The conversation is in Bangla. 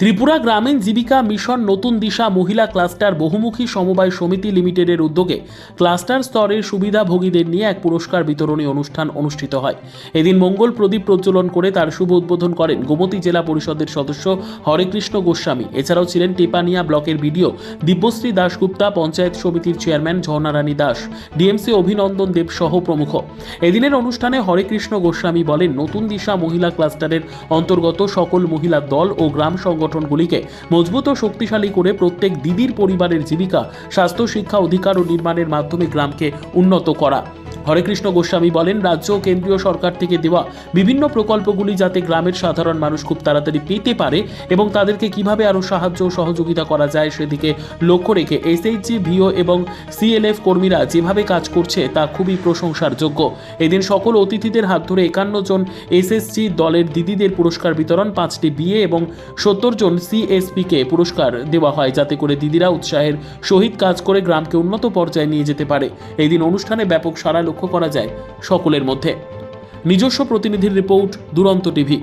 ত্রিপুরা গ্রামীণ জীবিকা মিশন নতুন দিশা মহিলা ক্লাস্টার বহুমুখী সমবায় সমিতি লিমিটেডের উদ্যোগে ক্লাস্টার স্তরের সুবিধাভোগীদের নিয়ে এক পুরস্কার বিতরণী অনুষ্ঠান অনুষ্ঠিত হয়। এদিন মঙ্গল প্রদীপ প্রজ্বলন করে তার শুভ উদ্বোধন করেন গোমতী জেলা পরিষদের সদস্য হরেকৃষ্ণ গোস্বামী। এছাড়াও ছিলেন টেপানিয়া ব্লকের বিডিও দিব্যশ্রী দাশগুপ্তা, পঞ্চায়েত সমিতির চেয়ারম্যান ঝর্ণারানী দাস ডিএমসি অভিনন্দন দেব সহ প্রমুখ। এদিনের অনুষ্ঠানে হরেকৃষ্ণ গোস্বামী বলেন, নতুন দিশা মহিলা ক্লাস্টারের অন্তর্গত সকল মহিলা দল ও গ্রাম সংগঠনগুলিকে মজবুত ও শক্তিশালী করে প্রত্যেক দিদির পরিবারের জীবিকা, স্বাস্থ্য, শিক্ষা, অধিকার ও নির্মাণের মাধ্যমে গ্রামকে উন্নত করা। হরেকৃষ্ণ গোস্বামী বলেন, রাজ্য ও কেন্দ্রীয় সরকার থেকে দেওয়া বিভিন্ন প্রকল্পগুলি যাতে গ্রামের সাধারণ মানুষ খুব তাড়াতাড়ি পেতে পারে এবং তাদেরকে কীভাবে আরও সাহায্য ও সহযোগিতা করা যায় সেদিকে লক্ষ্য রেখে এসএইচজি ভিও এবং সিএলএফ কর্মীরা যেভাবে কাজ করছে তা খুবই প্রশংসার যোগ্য। এদিন সকল অতিথিদের হাত ধরে একান্ন জন এসএসজি দলের দিদিদের পুরস্কার বিতরণ, পাঁচটি বিয়ে এবং সত্তর জন সিএসপিকে পুরস্কার দেওয়া হয় যাতে করে দিদিরা উৎসাহের সহিত কাজ করে গ্রামকে উন্নত পর্যায়ে নিয়ে যেতে পারে। এই দিন অনুষ্ঠানে ব্যাপক সাড়া লক্ষ্য করা যায় সকলের মধ্যে। নিজস্ব প্রতিনিধির রিপোর্ট দুরন্ত টিভি।